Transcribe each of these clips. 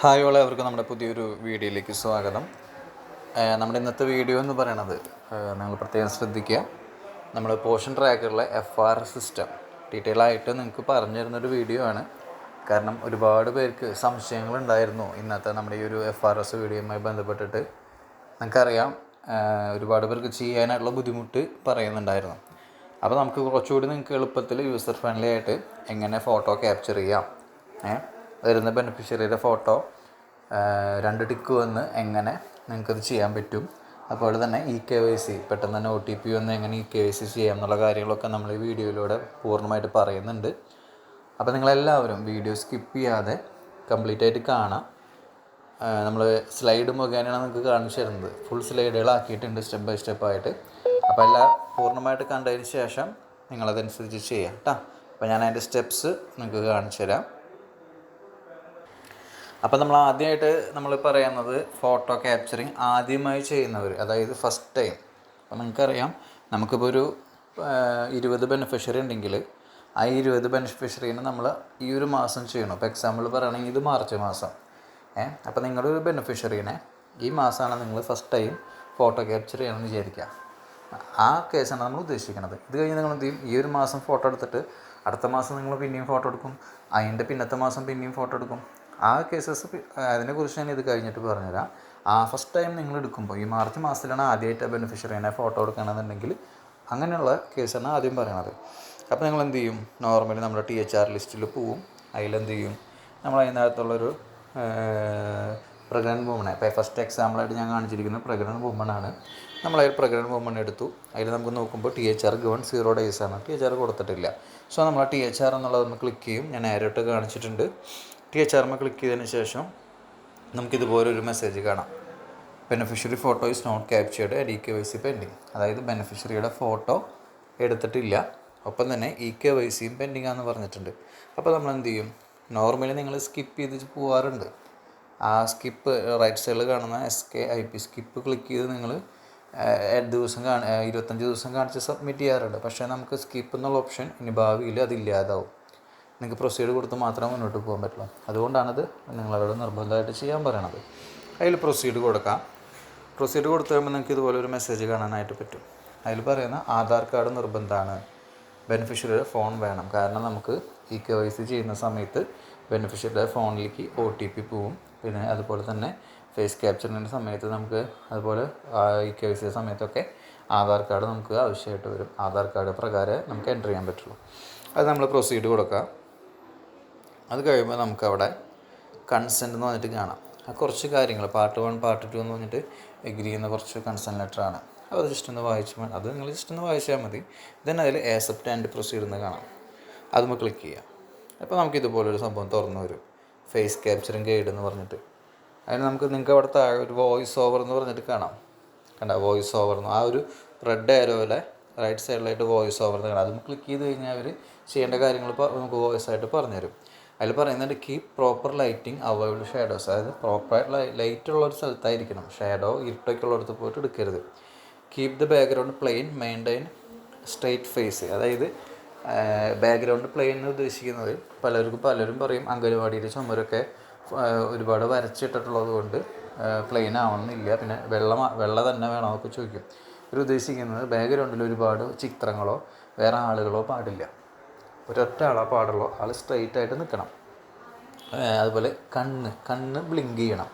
Hi ഓളെ അവർക്ക് നമ്മുടെ പുതിയൊരു വീഡിയോയിലേക്ക് സ്വാഗതം. നമ്മുടെ ഇന്നത്തെ വീഡിയോ എന്ന് പറയണത് നിങ്ങൾ പ്രത്യേകം ശ്രദ്ധിക്കുക. നമ്മൾ പോഷൻ ട്രാക്കറിലെ എഫ് ആർ സിസ്റ്റം ഡീറ്റെയിൽ ആയിട്ട് നിങ്ങൾക്ക് പറഞ്ഞു തരുന്നൊരു വീഡിയോ ആണ്. കാരണം ഒരുപാട് പേർക്ക് സംശയങ്ങളുണ്ടായിരുന്നു ഇന്നത്തെ നമ്മുടെ ഈ ഒരു എഫ് ആർ എസ് വീഡിയോയുമായി ബന്ധപ്പെട്ടിട്ട്. നിങ്ങൾക്കറിയാം ഒരുപാട് പേർക്ക് ചെയ്യാനായിട്ടുള്ള ബുദ്ധിമുട്ട് പറയുന്നുണ്ടായിരുന്നു. അപ്പോൾ നമുക്ക് കുറച്ചുകൂടി നിങ്ങൾക്ക് എളുപ്പത്തിൽ യൂസർ ഫ്രണ്ട്ലി ആയിട്ട് എങ്ങനെ ഫോട്ടോ ക്യാപ്ചർ ചെയ്യാം. ഏ വരുന്ന ബെനിഫിഷ്യറിയുടെ ഫോട്ടോ രണ്ട് ടിക്ക് വന്ന് എങ്ങനെ നിങ്ങൾക്കത് ചെയ്യാൻ പറ്റും. അതുപോലെ തന്നെ ഇ കെ വൈ സി പെട്ടെന്ന് തന്നെ ഒ ടി പി വന്ന് എങ്ങനെ ഇ കെ വൈ സി ചെയ്യാം എന്നുള്ള കാര്യങ്ങളൊക്കെ നമ്മൾ ഈ വീഡിയോയിലൂടെ പൂർണമായിട്ട് പറയുന്നുണ്ട്. അപ്പോൾ നിങ്ങളെല്ലാവരും വീഡിയോ സ്കിപ്പ് ചെയ്യാതെ കംപ്ലീറ്റ് ആയിട്ട് കാണാം. നമ്മൾ സ്ലൈഡ് മുഖേനയാണ് നിങ്ങൾക്ക് കാണിച്ചു തരുന്നത്. ഫുൾ സ്ലൈഡുകളാക്കിയിട്ടുണ്ട് സ്റ്റെപ്പ് ബൈ സ്റ്റെപ്പ് ആയിട്ട്. അപ്പോൾ എല്ലാം പൂർണമായിട്ട് കണ്ടതിന് ശേഷം നിങ്ങളതനുസരിച്ച് ചെയ്യാം കേട്ടോ അപ്പോൾ ഞാൻ അതിന്റെ സ്റ്റെപ്സ് നിങ്ങൾക്ക് കാണിച്ചു തരാം. അപ്പോൾ നമ്മൾ ആദ്യമായിട്ട് നമ്മൾ പറയുന്നത് ഫോട്ടോ ക്യാപ്ചറിങ് ആദ്യമായി ചെയ്യുന്നവർ അതായത് ഫസ്റ്റ് ടൈം അപ്പോൾ നിങ്ങൾക്കറിയാം നമുക്കിപ്പോൾ ഒരു ഇരുപത് ബെനിഫിഷ്യറി ഉണ്ടെങ്കിൽ ആ ഇരുപത് ബെനിഫിഷ്യറീനെ നമ്മൾ ഈ ഒരു മാസം ചെയ്യണം. ഇപ്പോൾ എക്സാമ്പിൾ പറയുകയാണെങ്കിൽ ഇത് മാർച്ച് മാസം. ഏ അപ്പോൾ നിങ്ങളുടെ ഒരു ബെനിഫിഷ്യറീനെ ഈ മാസമാണ് നിങ്ങൾ ഫസ്റ്റ് ടൈം ഫോട്ടോ ക്യാപ്ചർ ചെയ്യണമെന്ന് വിചാരിക്കുക ആ കേസാണ് നമ്മൾ ഉദ്ദേശിക്കുന്നത് ഇത് കഴിഞ്ഞ് നിങ്ങൾ എന്ത് ചെയ്യും? ഈ ഒരു മാസം ഫോട്ടോ എടുത്തിട്ട് അടുത്ത മാസം നിങ്ങൾ പിന്നെയും ഫോട്ടോ എടുക്കും. അതിന്റെ പിന്നത്തെ മാസം പിന്നെയും ഫോട്ടോ എടുക്കും. ആ കേസസ് അതിനെക്കുറിച്ച് ഞാൻ ഇത് കഴിഞ്ഞിട്ട് പറഞ്ഞുതരാം. ആ ഫസ്റ്റ് ടൈം നിങ്ങൾ എടുക്കുമ്പോൾ ഈ മാർച്ച് മാസത്തിലാണ് ആദ്യമായിട്ട് ബെനിഫിഷ്യറിനെ ഫോട്ടോ എടുക്കണമെന്നുണ്ടെങ്കിൽ അങ്ങനെയുള്ള കേസാണ് ആദ്യം പറയണത്. അപ്പോൾ നിങ്ങൾ എന്ത് ചെയ്യും? നോർമലി നമ്മുടെ ടി എച്ച് ആർ ലിസ്റ്റിൽ പോവും. അതിലെന്ത് ചെയ്യും? നമ്മൾ അതിനകത്തുള്ളൊരു പ്രഗ്നന്റ് വുമണെ ഇപ്പോൾ ഫസ്റ്റ് എക്സാമ്പിളായിട്ട് ഞാൻ കാണിച്ചിരിക്കുന്നത് പ്രഗ്നന്റ് വുമൺ ആണ്. നമ്മൾ അതിൽ പ്രഗ്നന്റ് വുമൺ എടുത്തു. അതിൽ നമുക്ക് നോക്കുമ്പോൾ T H R given zero days ആണ്. ടി എച്ച് ആർ കൊടുത്തിട്ടില്ല. സോ നമ്മൾ ടി എച്ച് ആർ എന്നുള്ളത് ഒന്ന് ക്ലിക്ക് ചെയ്യും. ഞാൻ നേരിട്ട് കാണിച്ചിട്ടുണ്ട്. ടി എച്ച് ആർമ ക്ലിക്ക് ചെയ്തതിന് ശേഷം നമുക്കിതുപോലെ ഒരു മെസ്സേജ് കാണാം. Beneficiary photo is not captured E K Y C pending അതായത് ബെനഫിഷ്യറിയുടെ ഫോട്ടോ എടുത്തിട്ടില്ല. ഒപ്പം തന്നെ ഇ കെ വൈ സിയും പെൻഡിങ് ആണെന്ന് പറഞ്ഞിട്ടുണ്ട്. അപ്പോൾ നമ്മൾ എന്ത് ചെയ്യും നോർമലി നിങ്ങൾ സ്കിപ്പ് ചെയ്ത് പോകാറുണ്ട് ആ സ്കിപ്പ് റൈറ്റ് സൈഡിൽ കാണുന്ന S K I P skip click ചെയ്ത് നിങ്ങൾ ദിവസം കാണ ഇരുപത്തഞ്ച് ദിവസം കാണിച്ച് സബ്മിറ്റ് ചെയ്യാറുണ്ട്. പക്ഷേ നമുക്ക് സ്കിപ്പ് എന്നുള്ള ഓപ്ഷൻ ഇനി ഭാവിയിൽ അതില്ലാതാവും നിങ്ങൾക്ക് പ്രൊസീഡ് കൊടുത്ത് മാത്രമേ മുന്നോട്ട് പോകാൻ പറ്റുള്ളൂ. അതുകൊണ്ടാണത് നിങ്ങളവരോട് നിർബന്ധമായിട്ട് ചെയ്യാൻ പറയണത്. അതിൽ പ്രൊസീഡ് കൊടുക്കാം. പ്രൊസീഡ് കൊടുത്തു കഴിയുമ്പോൾ നിങ്ങൾക്ക് ഇതുപോലെ ഒരു മെസ്സേജ് കാണാനായിട്ട് പറ്റും. അതിൽ പറയുന്ന ആധാർ കാർഡ് നിർബന്ധമാണ്. ബെനിഫിഷ്യറിയുടെ ഫോൺ വേണം. കാരണം നമുക്ക് ഈ കെ വൈ സി ചെയ്യുന്ന സമയത്ത് ബെനിഫിഷ്യറിയുടെ ഫോണിലേക്ക് ഒ ടി പി പോവും. പിന്നെ അതുപോലെ തന്നെ ഫേസ് ക്യാപ്ചറിന്റെ സമയത്ത് നമുക്ക് അതുപോലെ ഈ കെ വൈ സി സമയത്തൊക്കെ ആധാർ കാർഡ് നമുക്ക് ആവശ്യമായിട്ട് വരും. ആധാർ കാർഡ് പ്രകാരം നമുക്ക് എന്റർ ചെയ്യാൻ പറ്റുള്ളൂ. അത് നമ്മൾ പ്രൊസീഡ് കൊടുക്കാം. അത് കഴിയുമ്പോൾ നമുക്കവിടെ കൺസെന്റ് എന്ന് പറഞ്ഞിട്ട് കാണാം. ആ കുറച്ച് കാര്യങ്ങൾ പാർട്ട് വൺ പാർട്ട് ടു എന്ന് പറഞ്ഞിട്ട് എഗ്രി ചെയ്യുന്ന കുറച്ച് കൺസെന്റ് ലെറ്ററാണ് അത് ജസ്റ്റ് ഒന്ന് വായിച്ച് അത് നിങ്ങൾ ജസ്റ്റ് ഒന്ന് വായിച്ചാൽ മതി. ദെൻ അതിൽ ആക്സെപ്റ്റ് ആൻഡ് പ്രൊസീഡ് എന്ന് കാണാം. അതുമ്പോൾ ക്ലിക്ക് ചെയ്യാം. അപ്പോൾ നമുക്ക് ഇതുപോലൊരു സംഭവം തുറന്നു വരും. ഫേസ് ക്യാപ്ചറിങ് ഗൈഡ് എന്ന് പറഞ്ഞിട്ട്. അതിന് നമുക്ക് നിങ്ങൾക്ക് അവിടെ താഴെ ഒരു വോയിസ് ഓവർ എന്ന് പറഞ്ഞിട്ട് കാണാം. കണ്ട? വോയിസ് ഓവർ എന്ന്. ആ ഒരു റെഡ് ആരോയിലെ റൈറ്റ് സൈഡിലായിട്ട് വോയിസ് ഓവർ എന്ന് കാണാം. അതും ക്ലിക്ക് ചെയ്ത് കഴിഞ്ഞാൽ അവർ ചെയ്യേണ്ട കാര്യങ്ങൾ നമുക്ക് വോയിസ് ആയിട്ട് പറഞ്ഞുതരും. അതിൽ പറയുന്നുണ്ട് keep proper lighting avoid shadows അതായത് പ്രോപ്പർ ലൈറ്റ് ഉള്ള ഒരു സ്ഥലത്തായിരിക്കണം. ഷാഡോ ഇരുട്ടൊക്കെ ഉള്ളിടത്ത് പോയിട്ട് എടുക്കരുത്. Keep the background plain maintain straight face അതായത് ബാക്ക്ഗ്രൗണ്ട് പ്ലെയിൻ എന്ന് ഉദ്ദേശിക്കുന്നത് പലർക്കും പലരും പറയും അംഗനവാടിയുടെ ചുമരൊക്കെ ഒരുപാട് വരച്ചിട്ടിട്ടുള്ളത് കൊണ്ട് പ്ലെയിൻ ആവണമെന്നില്ല. പിന്നെ വെള്ളം വെള്ള തന്നെ വേണമെന്നൊക്കെ ചോദിക്കും. ഇവർ ഉദ്ദേശിക്കുന്നത് ബാക്ക്ഗ്രൗണ്ടിൽ ഒരുപാട് ചിത്രങ്ങളോ വേറെ ആളുകളോ പാടില്ല. ഒരൊറ്റ ആളാ പാടുള്ളൂ. ആൾ സ്ട്രെയിറ്റ് ആയിട്ട് നിൽക്കണം അതുപോലെ കണ്ണ്. കണ്ണ് ബ്ലിങ്ക് ചെയ്യണം.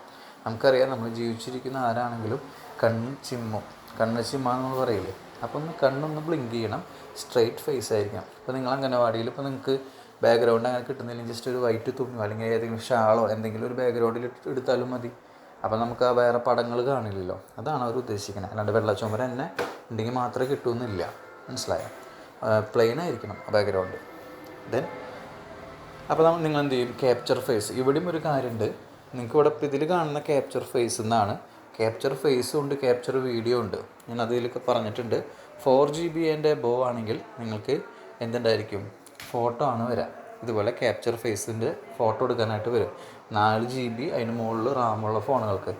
നമുക്കറിയാം നമ്മൾ ജീവിച്ചിരിക്കുന്ന ആരാണെങ്കിലും കണ്ണ് ചിമ്മും. കണ്ണ് ചിമ്മാന്ന് പറയില്ലേ അപ്പോൾ ഒന്ന് കണ്ണൊന്ന് ബ്ലിങ്ക് ചെയ്യണം. സ്ട്രെയിറ്റ് ഫേസ് ആയിരിക്കണം. ഇപ്പോൾ നിങ്ങൾ അംഗനവാടിയിൽ ഇപ്പോൾ നിങ്ങൾക്ക് ബാക്ക്ഗ്രൗണ്ട് അങ്ങനെ കിട്ടുന്നില്ലെങ്കിൽ ജസ്റ്റ് ഒരു വൈറ്റ് തുണിയോ അല്ലെങ്കിൽ ഏതെങ്കിലും ഷാളോ എന്തെങ്കിലും ഒരു ബാക്ക്ഗ്രൗണ്ടിൽ എടുത്താലും മതി. അപ്പോൾ നമുക്ക് ആ വേറെ പടങ്ങൾ കാണില്ലല്ലോ. അതാണ് അവർ ഉദ്ദേശിക്കുന്നത് അല്ലാണ്ട് വെള്ളച്ചുമര തന്നെ ഉണ്ടെങ്കിൽ മാത്രമേ കിട്ടുമെന്നില്ല മനസ്സിലായോ? പ്ലെയിൻ ആയിരിക്കണം ബാക്ക്ഗ്രൗണ്ട് ദെൻ അപ്പോൾ നമ്മൾ നിങ്ങൾ എന്ത് ചെയ്യും ക്യാപ്ചർ ഫേസ് ഇവിടെയും ഒരു കാര്യമുണ്ട് നിങ്ങൾക്ക് ഇവിടെ ഇതിൽ കാണുന്ന ക്യാപ്ചർ ഫേസ് എന്നാണ് ക്യാപ്ചർ ഫേസും ഉണ്ട് ക്യാപ്ചർ വീഡിയോ ഉണ്ട്. ഞാൻ അതിലൊക്കെ പറഞ്ഞിട്ടുണ്ട്. ഫോർ ജി ബി എന്റെ ബോ ആണെങ്കിൽ നിങ്ങൾക്ക് എന്തുണ്ടായിരിക്കും? ഫോട്ടോ ആണ് വരിക ഇതുപോലെ ക്യാപ്ചർ ഫേസിന്റെ ഫോട്ടോ എടുക്കാനായിട്ട് വരും. നാല് ജി ബി അതിന് മുകളിൽ റാമുള്ള ഫോണുകൾക്ക്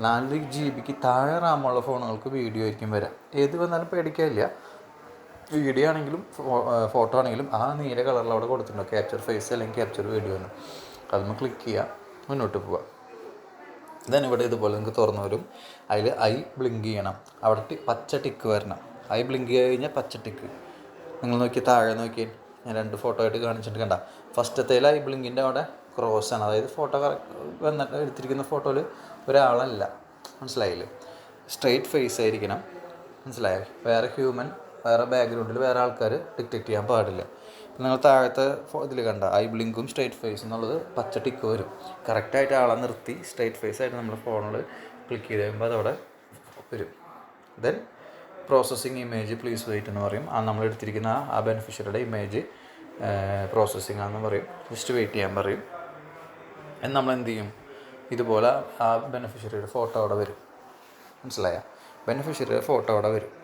നാല് ജി ബിക്ക് താഴെ റാമുള്ള ഫോണുകൾക്ക് വീഡിയോ ആയിരിക്കും വരാം. ഏത് വന്നാലും പേടിക്കാനില്ല. വീഡിയോ ആണെങ്കിലും ഫോട്ടോ ആണെങ്കിലും ആ നീല കളറിൽ അവിടെ കൊടുത്തിട്ടുണ്ടോ. ക്യാപ്ചർ ഫേസ് അല്ലെങ്കിൽ ക്യാപ്ചർ വീഡിയോ എന്ന്. അതൊന്ന് ക്ലിക്ക് ചെയ്യുക മുന്നോട്ട് പോവുക ഇതാണ് ഇവിടെ ഇതുപോലെ നിങ്ങൾക്ക് തുറന്നു വരും അതിൽ ഐ ബ്ലിങ്ക് ചെയ്യണം. അവിടെ പച്ച ടിക്ക് വരണം. ഐ ബ്ലിങ്ക് ചെയ്ത് കഴിഞ്ഞാൽ പച്ച ടിക്ക് നിങ്ങൾ നോക്കി താഴെ നോക്കി. ഞാൻ രണ്ട് ഫോട്ടോ ആയിട്ട് കാണിച്ചിട്ട് കണ്ട. ഫസ്റ്റത്തേൽ ഐ ബ്ലിങ്കിന്റെ അവിടെ ക്രോസ് ആണ്. അതായത് ഫോട്ടോ വന്നിട്ട് എടുത്തിരിക്കുന്ന ഫോട്ടോയിൽ ഒരാളല്ല. മനസ്സിലായില്ലേ? സ്ട്രെയിറ്റ് ഫേസ് ആയിരിക്കണം. മനസ്സിലായോ? വേറെ ഹ്യൂമൻ വേറെ ബാക്ക്ഗ്രൗണ്ടിൽ വേറെ ആൾക്കാർ ഡിക്റ്റേറ്റ് ചെയ്യാൻ പാടില്ല. നിങ്ങൾ താഴത്തെ ഇതിൽ കണ്ട ഐ ബ്ലിങ്കും സ്ട്രൈറ്റ് ഫേസ് എന്നുള്ളത് പച്ച ടിക്ക് വരും. കറക്റ്റായിട്ട് ആളെ നിർത്തി സ്ട്രൈറ്റ് ഫേസ് ആയിട്ട് നമ്മൾ ഫോണിൽ ക്ലിക്ക് ചെയ്ത് കഴിയുമ്പോൾ അതവിടെ വരും. Then processing image please wait എന്ന് പറയും. ആ നമ്മൾ എടുത്തിരിക്കുന്ന ആ ബെനിഫിഷ്യറിയുടെ ഇമേജ് പ്രോസസ്സിങ് ആണെന്ന് പറയും. ജസ്റ്റ് വെയിറ്റ് ചെയ്യാൻ പറയും. എന്ന് നമ്മൾ എന്ത് ചെയ്യും? ഇതുപോലെ ആ ബെനിഫിഷ്യറിയുടെ ഫോട്ടോ അവിടെ വരും. മനസ്സിലായ? ബെനിഫിഷ്യറിയുടെ ഫോട്ടോ അവിടെ വരും.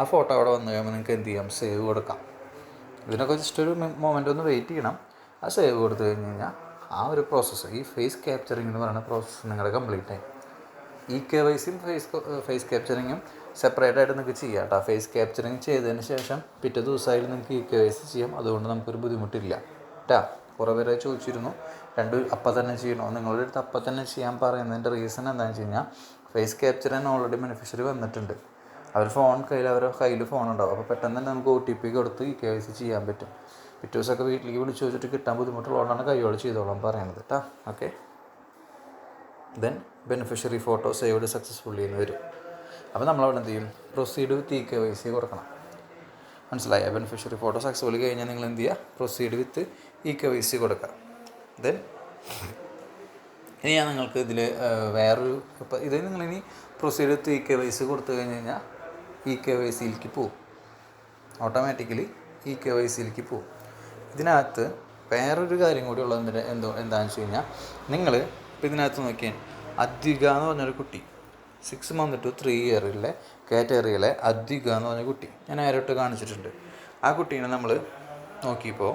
ആ ഫോട്ടോ അവിടെ വന്നു കഴിയുമ്പോൾ നിങ്ങൾക്ക് എന്ത് ചെയ്യാം? സേവ് കൊടുക്കാം. ഇതിനൊക്കെ ജസ്റ്റ് ഒരു മൊമെന്റ് ഒന്ന് വെയിറ്റ് ചെയ്യണം. ആ സേവ് കൊടുത്തു കഴിഞ്ഞ് കഴിഞ്ഞാൽ ആ ഒരു പ്രോസസ്സ് ഈ ഫേസ് ക്യാപ്ചറിങ് എന്ന് പറയുന്ന പ്രോസസ്സ് നിങ്ങളുടെ കംപ്ലീറ്റ് ആയി. ഈ കെ വൈ സിയും ഫേസ് ഫേസ് ക്യാപ്ചറിങ്ങും സെപ്പറേറ്റ് ആയിട്ട് നിങ്ങൾക്ക് ചെയ്യാം കേട്ടോ. ഫേസ് ക്യാപ്ചറിങ് ചെയ്തതിന് ശേഷം പിറ്റേ ദിവസമായാലും നിങ്ങൾക്ക് ഈ കെ വൈ സി ചെയ്യാം. അതുകൊണ്ട് നമുക്കൊരു ബുദ്ധിമുട്ടില്ല. കേട്ടാ കുറേ പേരെ ചോദിച്ചിരുന്നു. രണ്ട് അപ്പം തന്നെ ചെയ്യണോ? നിങ്ങളുടെ അടുത്ത് അപ്പം തന്നെ ചെയ്യാൻ പറയുന്നതിന്റെ റീസൺ എന്താണെന്ന് വെച്ച് കഴിഞ്ഞാൽ ഫേസ് ക്യാപ്ചറിന് ഓൾറെഡി ബെനിഫിഷ്യറി വന്നിട്ടുണ്ട്. അവർ ഫോൺ കയ്യിൽ അവരുടെ കയ്യിൽ ഫോൺ ഉണ്ടാവും. അപ്പോൾ പെട്ടെന്ന് തന്നെ നമുക്ക് ഒ ടി പി കൊടുത്ത് ഈ കെ വൈ സി ചെയ്യാൻ പറ്റും. പിറ്റേ ദിവസമൊക്കെ വീട്ടിലേക്ക് വിളിച്ച് ചോദിച്ചിട്ട് കിട്ടാൻ ബുദ്ധിമുട്ടുള്ളതുകൊണ്ടാണ് കൈയോട് ചെയ്തോളാം പറയുന്നത് കേട്ടോ okay then beneficiary photo saved successfully എന്ന് വരും. അപ്പോൾ നമ്മൾ അവിടെ എന്ത് ചെയ്യും? Proceed with E K Y C കൊടുക്കണം. മനസ്സിലായ? ബെനിഫിഷ്യറി ഫോട്ടോ സക്സസ്ഫുള്ളി കഴിഞ്ഞാൽ നിങ്ങൾ എന്ത് ചെയ്യുക? Proceed with E K Y C കൊടുക്കുക. ദെൻ ഇനി ഞാൻ നിങ്ങൾക്ക് ഇതിൽ വേറൊരു ഇപ്പം ഇത് നിങ്ങളിനി proceed with E K Y C കൊടുത്തു കഴിഞ്ഞ് കഴിഞ്ഞാൽ ഇ കെ വൈ സിയിലേക്ക് പോവും. ഓട്ടോമാറ്റിക്കലി ഇ കെ വൈ സിയിലേക്ക് പോവും. ഇതിനകത്ത് വേറൊരു കാര്യം കൂടി ഉള്ളത് എന്താ എന്തോ എന്താണെന്ന് വെച്ച് കഴിഞ്ഞാൽ നിങ്ങൾ ഇപ്പം ഇതിനകത്ത് നോക്കിയാൽ അദ്വിക എന്ന് പറഞ്ഞൊരു കുട്ടി സിക്സ് മന്ത് ടു ത്രീ ഇയറിലെ കാറ്റഗറിയിലെ അദ്വിക എന്ന് പറഞ്ഞ കുട്ടി ഞാൻ നേരിട്ട് കാണിച്ചിട്ടുണ്ട്. ആ കുട്ടീനെ നമ്മൾ നോക്കിയപ്പോൾ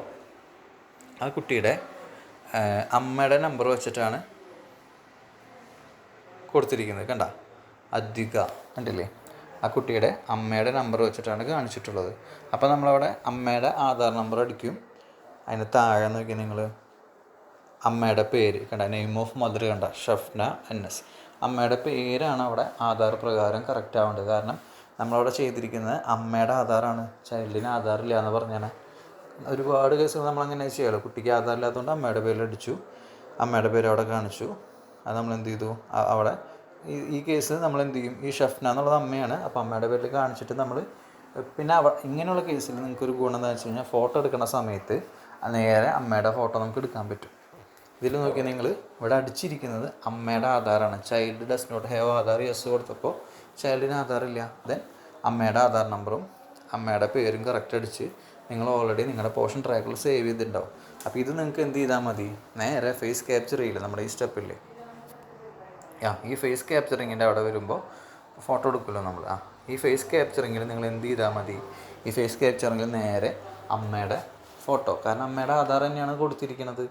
ആ കുട്ടിയുടെ അമ്മയുടെ നമ്പർ വെച്ചിട്ടാണ് കൊടുത്തിരിക്കുന്നത്. കണ്ട? അദ്വിക കണ്ടില്ലേ? ആ കുട്ടിയുടെ അമ്മയുടെ നമ്പർ വെച്ചിട്ടാണ് കാണിച്ചിട്ടുള്ളത്. അപ്പോൾ നമ്മളവിടെ അമ്മയുടെ ആധാർ നമ്പർ അടിക്കും. അതിന് താഴെ നോക്കി നിങ്ങൾ അമ്മയുടെ പേര് കണ്ട നെയിം ഓഫ് മദർ കണ്ട ഷഫ്ന എൻ എസ് അമ്മയുടെ പേരാണ് അവിടെ ആധാർ പ്രകാരം കറക്റ്റ് ആവേണ്ടത്. കാരണം നമ്മളവിടെ ചെയ്തിരിക്കുന്നത് അമ്മയുടെ ആധാറാണ്. ചൈൽഡിന് ആധാറില്ല എന്ന് പറഞ്ഞാൽ ഒരുപാട് കേസുകൾ നമ്മളങ്ങനെ ചെയ്യാമല്ലോ കുട്ടിക്ക് ആധാറില്ലാത്തതുകൊണ്ട് അമ്മയുടെ പേരിൽ അടിച്ചു. അമ്മയുടെ പേര് അവിടെ കാണിച്ചു. അത് നമ്മൾ എന്ത് ചെയ്തു? അവിടെ ഈ ഈ കേസ് നമ്മൾ എന്ത് ചെയ്യും? ഈ ഷഫ്ന എന്നുള്ളത് അമ്മയാണ്. അപ്പോൾ അമ്മയുടെ പേരിൽ കാണിച്ചിട്ട് നമ്മൾ പിന്നെ അവ ഇങ്ങനെയുള്ള കേസിൽ നിങ്ങൾക്കൊരു ഗുണം എന്താണെന്ന് വെച്ച് കഴിഞ്ഞാൽ ഫോട്ടോ എടുക്കുന്ന സമയത്ത് നേരെ അമ്മയുടെ ഫോട്ടോ നമുക്ക് എടുക്കാൻ പറ്റും. ഇതിൽ നോക്കി നിങ്ങൾ ഇവിടെ അടിച്ചിരിക്കുന്നത് അമ്മയുടെ ആധാറാണ്. Child does not have Aadhaar yes കൊടുത്തപ്പോൾ ചൈൽഡിന് ആധാറില്ല ദെൻ അമ്മയുടെ ആധാർ നമ്പറും അമ്മയുടെ പേരും കറക്റ്റ് അടിച്ച് നിങ്ങൾ ഓൾറെഡി നിങ്ങളുടെ പോർഷൻ ട്രാക്കിൽ സേവ് ചെയ്തിട്ടുണ്ടാവും. അപ്പോൾ ഇത് നിങ്ങൾക്ക് എന്ത് ചെയ്താൽ മതി? നേരെ ഫേസ് ക്യാപ്ചർ ചെയ്യില്ല? നമ്മുടെ ഈ സ്റ്റെപ്പില്ലേ ആ ഈ ഫേസ് ക്യാപ്ചറിങ്ങിന്റെ അവിടെ വരുമ്പോൾ ഫോട്ടോ എടുക്കുമല്ലോ നമ്മൾ ആ ഈ ഫേസ് ക്യാപ്ചറിങ്ങിൽ നിങ്ങൾ എന്ത് ചെയ്താൽ മതി? ഈ ഫേസ് ക്യാപ്ചറിങ്ങിൽ നേരെ അമ്മയുടെ ഫോട്ടോ കാരണം അമ്മയുടെ ആധാർ തന്നെയാണ് കൊടുത്തിരിക്കുന്നത്.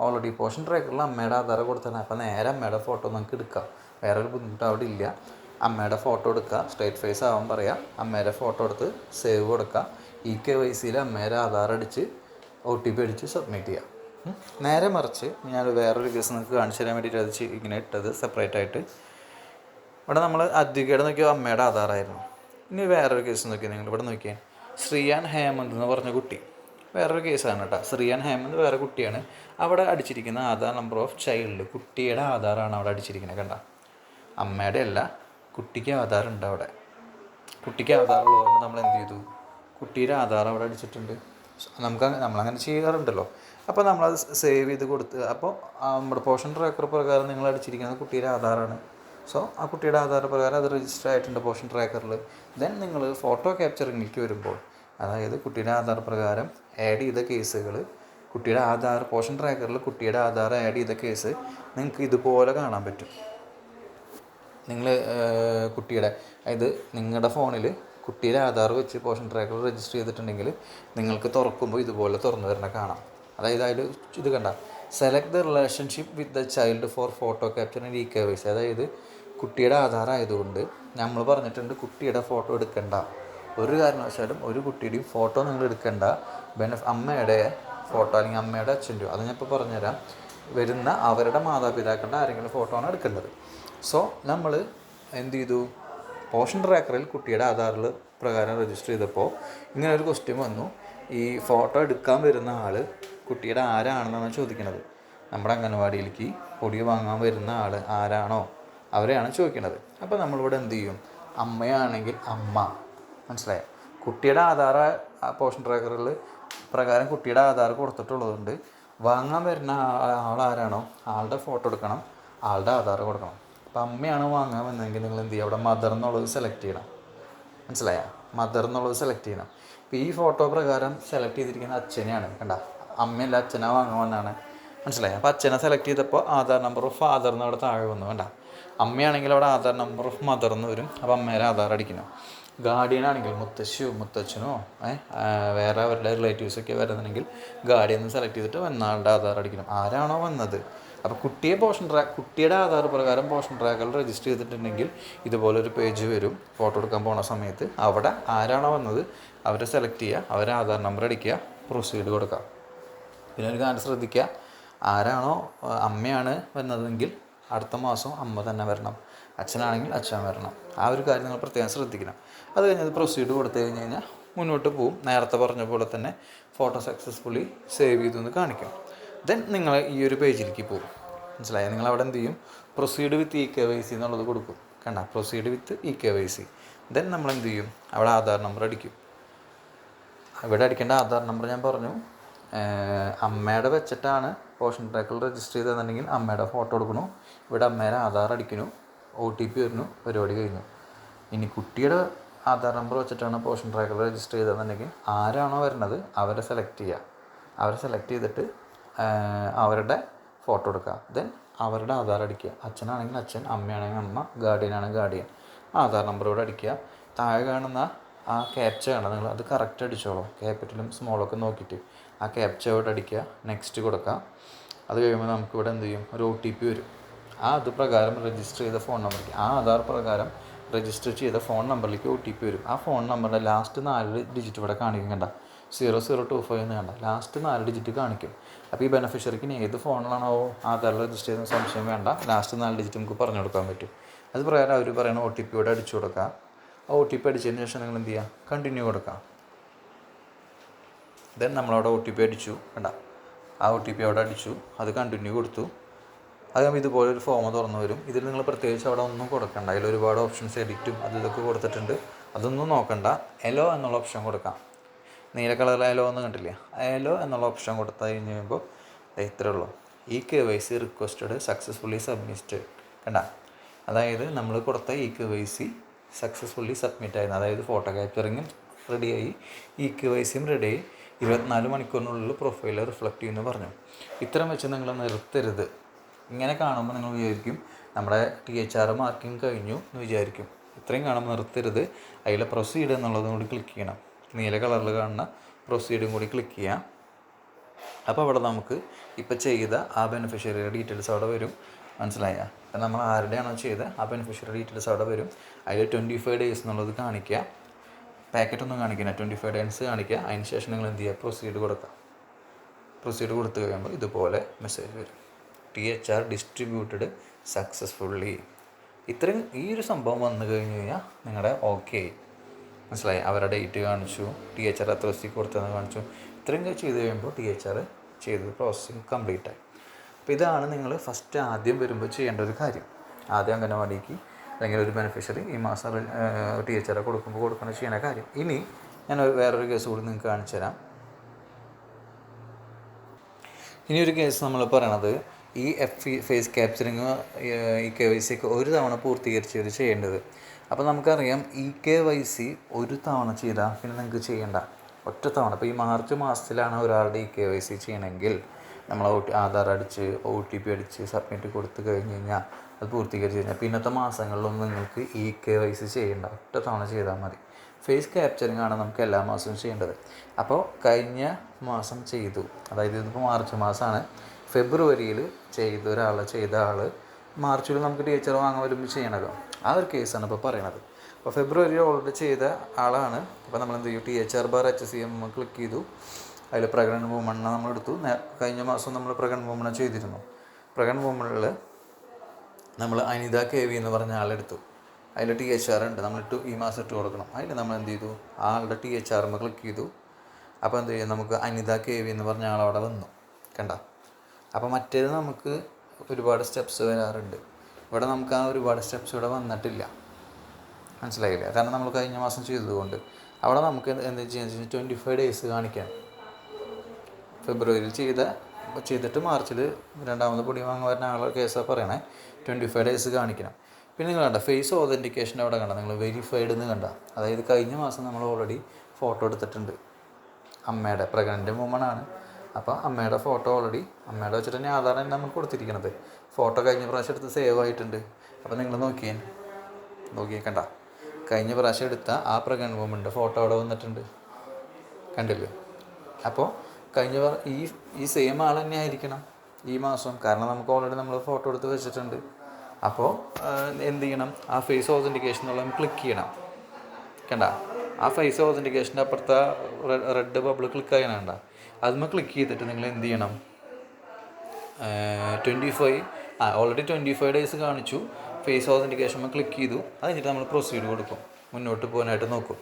ഓൾറെഡി പോഷൻ ട്രാക്കറിൽ അമ്മയുടെ ആധാർ കൊടുത്തതാണ്. അപ്പോൾ നേരെ അമ്മയുടെ ഫോട്ടോ നമുക്ക് എടുക്കാം. വേറെ ഒരു ബുദ്ധിമുട്ട് അവിടെ ഇല്ല. അമ്മയുടെ ഫോട്ടോ എടുക്കുക സ്ട്രേറ്റ് ഫേസ് ആവാൻ പറയാം. അമ്മയുടെ ഫോട്ടോ എടുത്ത് സേവ് കൊടുക്കുക ഇ കെ വൈ സിയിൽ അമ്മയുടെ ആധാർ അടിച്ച് ഒ ടി പി അടിച്ച് സബ്മിറ്റ് ചെയ്യാം. ഉം. നേരെ മറിച്ച് ഞാൻ വേറൊരു കേസ് നിങ്ങൾക്ക് കാണിച്ചു തരാൻ വേണ്ടിയിട്ട് അത് ഇങ്ങനെ ഇട്ടത് സെപ്പറേറ്റ് ആയിട്ട്. ഇവിടെ നമ്മൾ അദ്വികയുടെ നോക്കിയോ അമ്മയുടെ ആധാറായിരുന്നു. ഇനി വേറൊരു കേസ് നോക്കിയാൽ നിങ്ങൾ ഇവിടെ നോക്കിയാൽ ശ്രീയാൻ ഹേമന്ത് എന്ന് പറഞ്ഞ കുട്ടി. വേറൊരു കേസാണ് കേട്ടോ. ശ്രീയാൻ ഹേമന്ത് വേറെ കുട്ടിയാണ്. അവിടെ അടിച്ചിരിക്കുന്ന ആധാർ നമ്പർ ഓഫ് ചൈൽഡ് കുട്ടിയുടെ ആധാറാണ് അവിടെ അടിച്ചിരിക്കുന്നത് കണ്ട? അമ്മയുടെ അല്ല കുട്ടിക്ക് ആധാറുണ്ട് അവിടെ. കുട്ടിക്ക് ആധാർ ഉള്ളതുകൊണ്ട് നമ്മൾ എന്ത് ചെയ്തു? കുട്ടിയുടെ ആധാർ അവിടെ അടിച്ചിട്ടുണ്ട്. നമുക്ക് നമ്മളങ്ങനെ ചെയ്യാറുണ്ടല്ലോ. അപ്പോൾ നമ്മളത് സേവ് ചെയ്ത് കൊടുത്ത് അപ്പോൾ നമ്മുടെ പോഷൻ ട്രാക്കർ പ്രകാരം നിങ്ങൾ അടിച്ചിരിക്കുന്നത് കുട്ടിയുടെ ആധാറാണ്. സോ ആ കുട്ടിയുടെ ആധാർ പ്രകാരം അത് രജിസ്റ്റർ ആയിട്ടുണ്ട് പോഷൻ ട്രാക്കറിൽ ദെൻ നിങ്ങൾ ഫോട്ടോ ക്യാപ്ചറിങ്ങിലേക്ക് വരുമ്പോൾ അതായത് കുട്ടിയുടെ ആധാർ പ്രകാരം ആഡ് ചെയ്ത കേസുകൾ കുട്ടിയുടെ ആധാർ പോഷൻ ട്രാക്കറിൽ കുട്ടിയുടെ ആധാർ ആഡ് ചെയ്ത കേസ് നിങ്ങൾക്ക് ഇതുപോലെ കാണാൻ പറ്റും. നിങ്ങൾ കുട്ടിയുടെ അതായത് നിങ്ങളുടെ ഫോണിൽ കുട്ടിയുടെ ആധാർ വെച്ച് പോഷൻ ട്രാക്കർ രജിസ്റ്റർ ചെയ്തിട്ടുണ്ടെങ്കിൽ നിങ്ങൾക്ക് തുറക്കുമ്പോൾ ഇതുപോലെ തുറന്നു വരണ കാണാം. അതായത് അതിൽ ഇത് കണ്ട select the relationship with the child for photo capture and e K Y C അതായത് കുട്ടിയുടെ ആധാർ ആയതുകൊണ്ട് നമ്മൾ പറഞ്ഞിട്ടുണ്ട് കുട്ടിയുടെ ഫോട്ടോ എടുക്കണ്ട. ഒരു കാരണവശാലും ഒരു കുട്ടിയുടെയും ഫോട്ടോ നിങ്ങൾ എടുക്കണ്ട. ബെനഫ് അമ്മയുടെ ഫോട്ടോ അല്ലെങ്കിൽ അമ്മയുടെ അച്ഛന്റെയോ അത് ഞാൻ പറഞ്ഞുതരാം. വരുന്ന അവരുടെ മാതാപിതാക്കളുടെ ആരെങ്കിലും ഫോട്ടോ ആണ് എടുക്കേണ്ടത്. സോ നമ്മൾ എന്ത് ചെയ്തു? പോഷൻ ട്രാക്കറിൽ കുട്ടിയുടെ ആധാറിൽ പ്രകാരം രജിസ്റ്റർ ചെയ്തപ്പോൾ ഇങ്ങനെ ഒരു ക്വസ്റ്റ്യൻ വന്നു. ഈ ഫോട്ടോ എടുക്കാൻ വരുന്ന ആൾ കുട്ടിയുടെ ആരാണെന്നാണ് ചോദിക്കുന്നത് നമ്മുടെ അംഗനവാടിയിലേക്ക് പൊടി വാങ്ങാൻ വരുന്ന ആൾ ആരാണോ? അവരെയാണ് ചോദിക്കുന്നത് അപ്പോൾ നമ്മളിവിടെ എന്ത് ചെയ്യും? അമ്മയാണെങ്കിൽ അമ്മ. മനസ്സിലായോ? കുട്ടിയുടെ ആധാർ പോഷൻ ട്രാക്കറിൽ പ്രകാരം കുട്ടിയുടെ ആധാർ കൊടുത്തിട്ടുള്ളതുകൊണ്ട് വാങ്ങാൻ വരുന്ന ആൾ ആരാണോ ആളുടെ ഫോട്ടോ എടുക്കണം. ആളുടെ ആധാർ കൊടുക്കണം. അപ്പം അമ്മയാണ് വാങ്ങാൻ വന്നതെങ്കിൽ നിങ്ങൾ എന്ത് ചെയ്യുക അവിടെ മദർ എന്നുള്ളത് സെലക്ട് ചെയ്യണം. മനസ്സിലായ? മദർ എന്നുള്ളത് സെലക്ട് ചെയ്യണം. ഇപ്പോൾ ഈ ഫോട്ടോ പ്രകാരം സെലക്ട് ചെയ്തിരിക്കുന്ന അച്ഛനെയാണ് കണ്ട? അമ്മയല്ല അച്ഛനാ വാങ്ങാൻ വന്നാണ് മനസ്സിലായി? അപ്പോൾ അച്ഛനെ സെലക്ട് ചെയ്തപ്പോൾ ആധാർ നമ്പർ ഓഫ് ഫാദർ എന്ന് അവിടെ താഴെ വന്നു വേണ്ട അമ്മയാണെങ്കിൽ അവിടെ ആധാർ നമ്പർ ഓഫ് മദർ എന്ന് വരും. അപ്പോൾ അമ്മേരെ ആധാർ അടിക്കണം ഗാർഡിയൻ ആണെങ്കിൽ മുത്തശ്ശിയോ മുത്തച്ഛനോ വേറെ അവരുടെ റിലേറ്റീവ്സൊക്കെ വരുന്നുണ്ടെങ്കിൽ ഗാർഡിയൻ സെലക്ട് ചെയ്തിട്ട് വന്ന ആളുടെ ആധാർ അടിക്കണം. ആരാണോ വന്നത്? അപ്പോൾ കുട്ടിയെ പോഷൻ ട്രാക്ക് കുട്ടിയുടെ ആധാർ പ്രകാരം പോഷൻ ട്രാക്കറിൽ രജിസ്റ്റർ ചെയ്തിട്ടുണ്ടെങ്കിൽ ഇതുപോലൊരു പേജ് വരും. ഫോട്ടോ എടുക്കാൻ പോണ സമയത്ത് അവിടെ ആരാണോ വന്നത് അവരെ സെലക്ട് ചെയ്യുക അവരെ ആധാർ നമ്പർ അടിക്കുക പ്രൊസീഡ് കൊടുക്കുക. പിന്നെ ഒരു കാര്യം ശ്രദ്ധിക്കുക ആരാണോ അമ്മയാണ് വന്നതെങ്കിൽ അടുത്ത മാസം അമ്മ തന്നെ വരണം. അച്ഛനാണെങ്കിൽ അച്ഛൻ വരണം. ആ ഒരു കാര്യം നിങ്ങൾ പ്രത്യേകം ശ്രദ്ധിക്കണം. അത് കഴിഞ്ഞത് പ്രൊസീഡ് കൊടുത്തു കഴിഞ്ഞ് കഴിഞ്ഞാൽ മുന്നോട്ട് പോവും. നേരത്തെ പറഞ്ഞ പോലെ തന്നെ ഫോട്ടോ സക്സസ്ഫുള്ളി സേവ് ചെയ്തു എന്ന് കാണിക്കും. ദെൻ നിങ്ങൾ ഈ ഒരു പേജിലേക്ക് പോകും. മനസ്സിലായോ? നിങ്ങൾ അവിടെ എന്ത് ചെയ്യും? Proceed with e K Y C എന്നുള്ളത് കൊടുക്കും. കണ്ട? Proceed with e K Y C then നമ്മൾ എന്ത് ചെയ്യും? അവിടെ ആധാർ നമ്പർ അടിക്കും. ഇവിടെ അടിക്കേണ്ട ആധാർ നമ്പർ ഞാൻ പറഞ്ഞു. അമ്മയുടെ വെച്ചിട്ടാണ് പോഷൻ ട്രാക്കിൽ രജിസ്റ്റർ ചെയ്തതെന്നുണ്ടെങ്കിൽ അമ്മയുടെ ഫോട്ടോ എടുക്കണു. ഇവിടെ അമ്മയുടെ ആധാർ അടിക്കുന്നു. ഒ ടി പി വരുന്നു. പരിപാടി കഴിഞ്ഞു. ഇനി കുട്ടിയുടെ ആധാർ നമ്പർ വെച്ചിട്ടാണ് പോഷൻ ട്രാക്കിൽ രജിസ്റ്റർ ചെയ്തതെന്നുണ്ടെങ്കിൽ ആരാണോ വരുന്നത്? അവരെ സെലക്ട് ചെയ്യുക. അവരെ സെലക്ട് ചെയ്തിട്ട് അവരുടെ ഫോട്ടോ എടുക്കുക. ദെൻ അവരുടെ ആധാർ അടിക്കുക. അച്ഛനാണെങ്കിൽ അച്ഛൻ അമ്മയാണെങ്കിൽ അമ്മ ഗാർഡിയൻ ആണെങ്കിൽ ഗാർഡിയൻ ആധാർ നമ്പർ ഇവിടെ അടിക്കുക. താഴെ കാണുന്ന ആ ക്യാപ്ച ആണ് നിങ്ങൾ. അത് കറക്റ്റ് അടിച്ചോളൂ. ക്യാപിറ്റലും സ്മോളൊക്കെ നോക്കിയിട്ട് ആ ക്യാപ്ച ഇവിടെ അടിക്കുക. നെക്സ്റ്റ് കൊടുക്കുക. അത് കഴിയുമ്പോൾ നമുക്ക് ഇവിടെ എന്ത് ചെയ്യും? ഒരു ഒ ടി പി വരും. ആ അത് പ്രകാരം രജിസ്റ്റർ ചെയ്ത ഫോൺ നമ്പറിലേക്ക് ആ ആധാർ പ്രകാരം രജിസ്റ്റർ ചെയ്ത ഫോൺ നമ്പറിലേക്ക് ഒ ടി പി വരും. ആ ഫോൺ നമ്പറിന്റെ ലാസ്റ്റ് നാല് ഡിജിറ്റ് ഇവിടെ കാണിക്കും കണ്ട. സീറോ സീറോ ടു ഫൈവ് എന്ന് കണ്ട. ലാസ്റ്റ് നാല് ഡിജിറ്റ് കാണിക്കും. അപ്പോൾ ഈ ബെനഫിഷ്യറിക്ക് ഏത് ഫോണിലാണോ ആധാറിൽ രജിസ്റ്റർ ചെയ്യുന്ന സംശയം വേണ്ട. ലാസ്റ്റ് നാല് ഡിജിറ്റ് നമുക്ക് പറഞ്ഞു കൊടുക്കാൻ പറ്റും. അത് പ്രകാരം അവർ പറയുന്ന ഒ ടി പി ഇവിടെ അടിച്ചു കൊടുക്കുക ആ ഒ ടി പി അടിച്ചതിന് ശേഷം നിങ്ങൾ എന്ത് ചെയ്യുക കണ്ടിന്യൂ കൊടുക്കുക ദെൻ നമ്മളവിടെ ഒ ടി പി അടിച്ചു. വേണ്ട ആ ഒ ടി പി അവിടെ അടിച്ചു. അത് കണ്ടിന്യൂ കൊടുത്തു. അത് ഇതുപോലെ ഒരു ഫോം തുറന്നു വരും. ഇതിൽ നിങ്ങൾ പ്രത്യേകിച്ച് അവിടെ ഒന്നും കൊടുക്കണ്ട. അതിൽ ഒരുപാട് ഓപ്ഷൻസ് എഡിറ്റും അത് ഇതൊക്കെ കൊടുത്തിട്ടുണ്ട്. അതൊന്നും നോക്കണ്ട. എലോ എന്നുള്ള ഓപ്ഷൻ കൊടുക്കാം. നീല കളർ അയലോ ഒന്നും കണ്ടില്ലേ അയലോ എന്നുള്ള ഓപ്ഷൻ കൊടുത്തു കഴിഞ്ഞ് കഴിയുമ്പോൾ ഇത്രേ ഉള്ളൂ. E K Y C requested successfully submit കണ്ട? അതായത് നമ്മൾ കൊടുത്ത e K Y C successfully submit ആയിരുന്നു അതായത് ഫോട്ടോ ക്യാപ്ചറിങ്ങും റെഡിയായി ഈ കെ വൈ സിയും റെഡിയായി ഇരുപത്തിനാല് മണിക്കൂറിനുള്ളിൽ പ്രൊഫൈൽ റിഫ്ലക്റ്റ് ചെയ്യുമെന്ന് പറഞ്ഞു. ഇത്രയും വെച്ച് നിങ്ങൾ നിർത്തരുത്. ഇങ്ങനെ കാണുമ്പോൾ നിങ്ങൾ വിചാരിക്കും നമ്മുടെ ടി എച്ച് ആർ മാർക്കിംഗ് കഴിഞ്ഞു എന്ന് വിചാരിക്കും. ഇത്രയും കാണുമ്പോൾ നിർത്തരുത്. അതിൽ പ്രൊസീഡ് എന്നുള്ളതും കൂടി ക്ലിക്ക് ചെയ്യണം. നീല കളറിൽ കാണുന്ന പ്രൊസീഡും കൂടി ക്ലിക്ക് ചെയ്യാം. അപ്പോൾ അവിടെ നമുക്ക് ഇപ്പോൾ ചെയ്ത ആ ബെനിഫിഷ്യറിയുടെ ഡീറ്റെയിൽസ് അവിടെ വരും. മനസ്സിലായ? അപ്പം നമ്മൾ ആരുടെയാണോ ചെയ്ത ആ ബെനിഫിഷ്യറി ഡീറ്റെയിൽസ് അവിടെ വരും. അതിൽ ട്വന്റി ഫൈവ് ഡേയ്സ് എന്നുള്ളത് കാണിക്കുക. പാക്കറ്റ് ഒന്നും കാണിക്കില്ല. ട്വന്റി ഫൈവ് ഡേയ്സ് കാണിക്കുക. അതിന് ശേഷം നിങ്ങൾ എന്ത് ചെയ്യുക? പ്രൊസീഡ് കൊടുക്കുക. പ്രൊസീഡ് കൊടുത്തു കഴിയുമ്പോൾ ഇതുപോലെ മെസ്സേജ് വരും. T H R distributed successfully ഇത്രയും ഈ ഒരു സംഭവം വന്നു കഴിഞ്ഞ് കഴിഞ്ഞാൽ നിങ്ങളുടെ ഓക്കെ മനസ്സിലായി? അവരുടെ ഡേറ്റ് കാണിച്ചു. ടി എച്ച് ആർ എത്ര ദിവസത്തേക്ക് കൊടുത്തതെന്ന് കാണിച്ചു. ഇത്രയും ചെയ്ത് കഴിയുമ്പോൾ ടി എച്ച് ആർ ചെയ്ത് പ്രോസസ്സിങ് കംപ്ലീറ്റ് ആയി. അപ്പോൾ ഇതാണ് നിങ്ങൾ ഫസ്റ്റ് ആദ്യം വരുമ്പോൾ ചെയ്യേണ്ട ഒരു കാര്യം. ആദ്യം അംഗനവാടിക്ക് അല്ലെങ്കിൽ ഒരു ബെനിഫിഷ്യറി ഈ മാസം ടി എച്ച് ആർ കൊടുക്കുമ്പോൾ കൊടുക്കണം ചെയ്യണ കാര്യം. ഇനി ഞാൻ വേറൊരു കേസ് കൂടി നിങ്ങൾക്ക് കാണിച്ചു തരാം. ഇനി ഒരു കേസ് നമ്മൾ പറയണത് ഈ എഫ് ഫേസ് ക്യാപ്ചറിങ് ഈ കെ വൈ സി ഒക്കെ ഒരു തവണ പൂർത്തീകരിച്ചവർ ചെയ്യേണ്ടത്. അപ്പോൾ നമുക്കറിയാം ഇ കെ വൈ സി ഒരു തവണ ചെയ്താൽ പിന്നെ നിങ്ങൾക്ക് ചെയ്യേണ്ട. ഒറ്റ തവണ. ഇപ്പോൾ ഈ മാർച്ച് മാസത്തിലാണ് ഒരാളുടെ ഇ കെ വൈ സി ചെയ്യണമെങ്കിൽ നമ്മൾ ആധാർ അടിച്ച് ഒ ടി പി അടിച്ച് സബ്മിറ്റ് കൊടുത്തു കഴിഞ്ഞ് കഴിഞ്ഞാൽ അത് പൂർത്തീകരിച്ച് കഴിഞ്ഞാൽ പിന്നത്തെ മാസങ്ങളിലൊന്നും നിങ്ങൾക്ക് ഇ കെ വൈ സി ചെയ്യേണ്ട. ഒറ്റ തവണ ചെയ്താൽ മതി. ഫേസ് ക്യാപ്ചറിങ് ആണ് നമുക്ക് എല്ലാ മാസവും ചെയ്യേണ്ടത്. അപ്പോൾ കഴിഞ്ഞ മാസം ചെയ്തു. അതായത് ഇതിപ്പോൾ മാർച്ച് മാസമാണ് ഫെബ്രുവരിയിൽ ചെയ്ത ഒരാൾ ചെയ്ത ആൾ മാർച്ചിൽ നമുക്ക് ടീച്ചർ വാങ്ങാൻ വരുമ്പോൾ ചെയ്യണമല്ലോ ആ ഒരു കേസാണ് ഇപ്പോൾ പറയണത്. അപ്പോൾ ഫെബ്രുവരി ഓൾറെഡി ചെയ്ത ആളാണ്. അപ്പോൾ നമ്മൾ എന്ത് ചെയ്യും? T H R bar H C M click ചെയ്തു. അതിൽ പ്രകടന ഭൂമണ്ണ നമ്മൾ എടുത്തു. കഴിഞ്ഞ മാസം നമ്മൾ പ്രകടന വുമണ്ണെ ചെയ്തിരുന്നു. പ്രകടന വുമണിൽ നമ്മൾ അനിത കെ വി എന്ന് പറഞ്ഞ ആളെടുത്തു അതിൽ ടി എച്ച് ആർ ഉണ്ട്. നമ്മൾ ഇട്ട്. ഈ മാസം ഇട്ട് കൊടുക്കണം. അതിൽ നമ്മൾ എന്ത് ചെയ്തു? ആളുടെ ടി എച്ച് ആർ ക്ലിക്ക് ചെയ്തു. അപ്പോൾ എന്ത് ചെയ്യും? നമുക്ക് അനിത കെ വി എന്ന് പറഞ്ഞ ആളവിടെ വന്നു. കണ്ട? അപ്പോൾ മറ്റേത് നമുക്ക് ഒരുപാട് സ്റ്റെപ്സ് വരാറുണ്ട്. ഇവിടെ നമുക്ക് ആ ഒരുപാട് സ്റ്റെപ്സ് ഇവിടെ വന്നിട്ടില്ല. മനസ്സിലായില്ല? കാരണം നമ്മൾ കഴിഞ്ഞ മാസം ചെയ്തതുകൊണ്ട്. അവിടെ നമുക്ക് എന്ത് ചെയ്യാൻ വെച്ചാൽ ട്വന്റി ഫൈവ് ഡേയ്സ് കാണിക്കാം. ഫെബ്രുവരിയിൽ ചെയ്ത ചെയ്തിട്ട് മാർച്ചിൽ രണ്ടാമത് പൊടി വാങ്ങാൻ വരുന്ന ആളുടെ കേസാണ് പറയണേ. ട്വന്റി ഫൈവ് ഡേയ്സ് കാണിക്കണം. പിന്നെ നിങ്ങൾ കണ്ട ഫേസ് ഓതന്റിക്കേഷൻ അവിടെ കണ്ട? നിങ്ങൾ വെരിഫൈഡ് എന്ന് കണ്ട? അതായത് കഴിഞ്ഞ മാസം നമ്മൾ ഓൾറെഡി ഫോട്ടോ എടുത്തിട്ടുണ്ട്. അമ്മയുടെ പ്രഗ്നന്റ് വുമണാണ് അപ്പോൾ അമ്മയുടെ ഫോട്ടോ ഓൾറെഡി അമ്മയുടെ വെച്ചിട്ട് തന്നെ ആധാരം നമ്മൾ കൊടുത്തിരിക്കുന്നത് ഫോട്ടോ കഴിഞ്ഞ പ്രാവശ്യം എടുത്ത് സേവ് ആയിട്ടുണ്ട്. അപ്പോൾ നിങ്ങൾ നോക്കിയേ. നോക്കിയേ കണ്ട കഴിഞ്ഞ പ്രാവശ്യം എടുത്ത ആ പ്രഗ്നന്റ് വുമന്റെ ഫോട്ടോ അവിടെ വന്നിട്ടുണ്ട്. കണ്ടില്ലേ? അപ്പോൾ കഴിഞ്ഞ ഈ ഈ സെയിം ആൾ തന്നെ ആയിരിക്കണം ഈ മാസം. കാരണം നമുക്ക് ഓൾറെഡി നമ്മൾ ഫോട്ടോ എടുത്ത് വെച്ചിട്ടുണ്ട്. അപ്പോൾ എന്ത് ചെയ്യണം? ആ ഫേസ് ഓതന്റിക്കേഷൻ എന്നുള്ള ക്ലിക്ക് ചെയ്യണം. കണ്ട? ആ ഫേസ് ഓതന്റിക്കേഷന്റെ അപ്പുറത്തെ റെഡ് ബബിൾ ക്ലിക്ക് ചെയ്യാനുണ്ട അതുമ്മ ക്ലിക്ക് ചെയ്തിട്ട് നിങ്ങൾ എന്ത് ചെയ്യണം? ട്വന്റി ഫൈവ് ആ ഓൾറെഡി ട്വന്റി ഫൈവ് ഡേയ്സ് കാണിച്ചു ഫേസ് ഓതന്റിക്കേഷൻ ക്ലിക്ക് ചെയ്തു. അത് കഴിഞ്ഞിട്ട് നമ്മൾ പ്രൊസീഡ് കൊടുക്കും. മുന്നോട്ട് പോകാനായിട്ട് നോക്കും.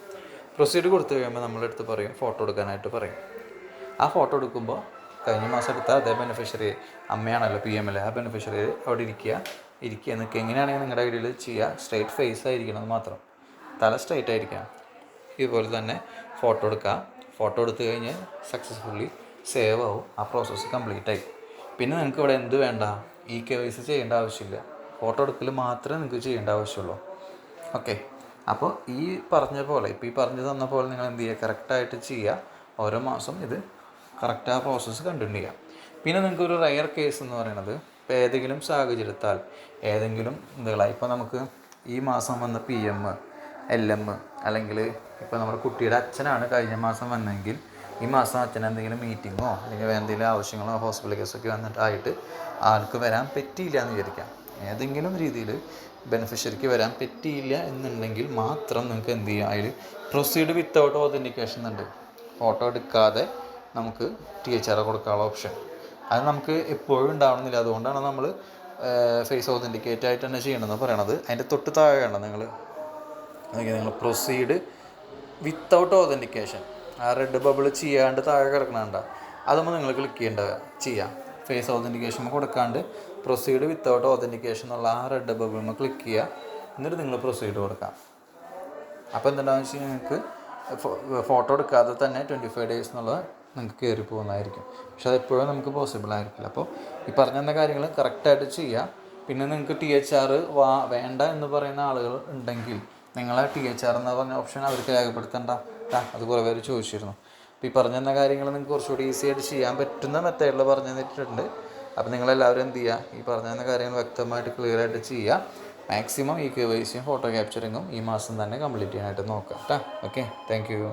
പ്രൊസീഡ് കൊടുത്തു കഴിയുമ്പോൾ നമ്മളെ അടുത്ത് പറയും ഫോട്ടോ എടുക്കാനായിട്ട് പറയും. ആ ഫോട്ടോ എടുക്കുമ്പോൾ കഴിഞ്ഞ മാസം എടുത്ത അതേ ബെനിഫിഷ്യറി അമ്മയാണല്ലോ പി എം എൽ ആ ബെനിഫിഷ്യറി അവിടെ ഇരിക്കുക. ഇരിക്കുക. നിൽക്കുക എങ്ങനെയാണെങ്കിൽ നിങ്ങളുടെ ഐഡിയയിൽ ചെയ്യുക. സ്ട്രൈറ്റ് ഫേസ് ആയിരിക്കണം മാത്രം. തല സ്ട്രൈറ്റ് ആയിരിക്കണം. ഇതുപോലെ തന്നെ ഫോട്ടോ എടുക്കുക. ഫോട്ടോ എടുത്തു കഴിഞ്ഞാൽ സക്സസ്ഫുള്ളി സേവ് ആവും. ആ പ്രോസസ്സ് കംപ്ലീറ്റ് ആയി. പിന്നെ നിങ്ങൾക്ക് ഇവിടെ എന്ത് വേണ്ട? ഇ കെ വൈ സി ചെയ്യേണ്ട ആവശ്യമില്ല. ഫോട്ടോ എടുക്കൽ മാത്രമേ നിങ്ങൾക്ക് ചെയ്യേണ്ട ആവശ്യമുള്ളൂ. ഓക്കെ അപ്പോൾ ഈ പറഞ്ഞ പോലെ ഇപ്പോൾ ഈ പറഞ്ഞു തന്ന പോലെ നിങ്ങൾ എന്ത് ചെയ്യുക? കറക്റ്റായിട്ട് ചെയ്യുക. ഓരോ മാസം ഇത് കറക്റ്റ് ആ പ്രോസസ്സ് കണ്ടിന്യൂ ചെയ്യാം പിന്നെ നിങ്ങൾക്ക് ഒരു റയർ കേസ് എന്ന് പറയുന്നത് ഇപ്പോൾ ഏതെങ്കിലും സാഹചര്യത്താൽ ഏതെങ്കിലും എന്തുകളാ? ഇപ്പോൾ നമുക്ക് ഈ മാസം വന്ന പി എം എൽ എം അല്ലെങ്കിൽ ഇപ്പോൾ നമ്മുടെ കുട്ടിയുടെ അച്ഛനാണ് കഴിഞ്ഞ മാസം വന്നെങ്കിൽ ഈ മാസം അച്ഛൻ എന്തെങ്കിലും മീറ്റിങ്ങോ അല്ലെങ്കിൽ വേറെ എന്തെങ്കിലും ആവശ്യങ്ങളോ ഹോസ്പിറ്റൽ കേസൊക്കെ വന്നിട്ടായിട്ട് ആൾക്ക് വരാൻ പറ്റിയില്ല എന്ന് വിചാരിക്കാം. ഏതെങ്കിലും രീതിയിൽ ബെനിഫിഷ്യറിക്ക് വരാൻ പറ്റിയില്ല എന്നുണ്ടെങ്കിൽ മാത്രം നിങ്ങൾക്ക് എന്ത് ചെയ്യാം? അതിൽ പ്രൊസീഡ് വിത്തൗട്ട് ഓതന്റിക്കേഷൻ ഉണ്ട്. ഫോട്ടോ എടുക്കാതെ നമുക്ക് ടി എച്ച് ആർ കൊടുക്കാനുള്ള ഓപ്ഷൻ അത് നമുക്ക് എപ്പോഴും ഉണ്ടാവണമെന്നില്ല. അതുകൊണ്ടാണ് നമ്മൾ ഫേസ് ഓതന്റിക്കേറ്റ് ആയിട്ട് തന്നെ ചെയ്യണമെന്ന് പറയണത്. അതിന്റെ തൊട്ട് താഴെയാണ് നിങ്ങൾ നിങ്ങൾ പ്രൊസീഡ് വിത്തൗട്ട് ഓതന്റിക്കേഷൻ ആ റെഡ് ബബിൾ ചെയ്യാണ്ട് താഴെ കിടക്കണണ്ട. അതുമ്പോൾ നിങ്ങൾ ക്ലിക്ക് ചെയ്യേണ്ട ചെയ്യാം. ഫേസ് ഓതന്റിക്കേഷൻ കൊടുക്കാണ്ട് പ്രൊസീഡ് വിത്തൗട്ട് ഓതന്റിക്കേഷൻ എന്നുള്ള ആ റെഡ് ബബിൾ നമ്മൾ ക്ലിക്ക് ചെയ്യുക എന്നിട്ട് നിങ്ങൾ പ്രൊസീഡ് കൊടുക്കാം. അപ്പോൾ എന്തുണ്ടാകുന്ന വെച്ചാൽ നിങ്ങൾക്ക് ഫോട്ടോ എടുക്കാതെ തന്നെ ട്വന്റി ഫൈവ് ഡേയ്സ് എന്നുള്ളത് നിങ്ങൾക്ക് കയറി പോകുന്നതായിരിക്കും. പക്ഷെ അതെപ്പോഴും നമുക്ക് പോസിബിൾ ആയിരിക്കില്ല. അപ്പോൾ ഈ പറഞ്ഞ കാര്യങ്ങൾ കറക്റ്റായിട്ട് ചെയ്യുക പിന്നെ നിങ്ങൾക്ക് ടി എച്ച് ആർ വാ വേണ്ട എന്ന് പറയുന്ന ആളുകൾ ഉണ്ടെങ്കിൽ നിങ്ങളെ ടി എച്ച് ആർ എന്ന് പറഞ്ഞ ഓപ്ഷൻ അവർക്ക് രേഖപ്പെടുത്തണ്ട. അത് കുറേ പേര് ചോദിച്ചിരുന്നു. അപ്പോൾ ഈ പറഞ്ഞ തന്ന കാര്യങ്ങൾ നിങ്ങൾക്ക് കുറച്ചുകൂടി ഈസി ആയിട്ട് ചെയ്യാൻ പറ്റുന്ന മെത്തേഡിൽ പറഞ്ഞു തന്നിട്ടുണ്ട്. അപ്പോൾ നിങ്ങളെല്ലാവരും എന്ത് ചെയ്യുക ഈ പറഞ്ഞ തന്ന കാര്യങ്ങൾ വ്യക്തമായിട്ട് ക്ലിയർ ആയിട്ട് ചെയ്യുക മാക്സിമം ഈ കെ വൈ സിയും ഫോട്ടോ ക്യാപ്ചറിങ്ങും ഈ മാസം തന്നെ കംപ്ലീറ്റ് ചെയ്യാനായിട്ട് നോക്കാം. കേട്ടോ ഓക്കെ താങ്ക് യു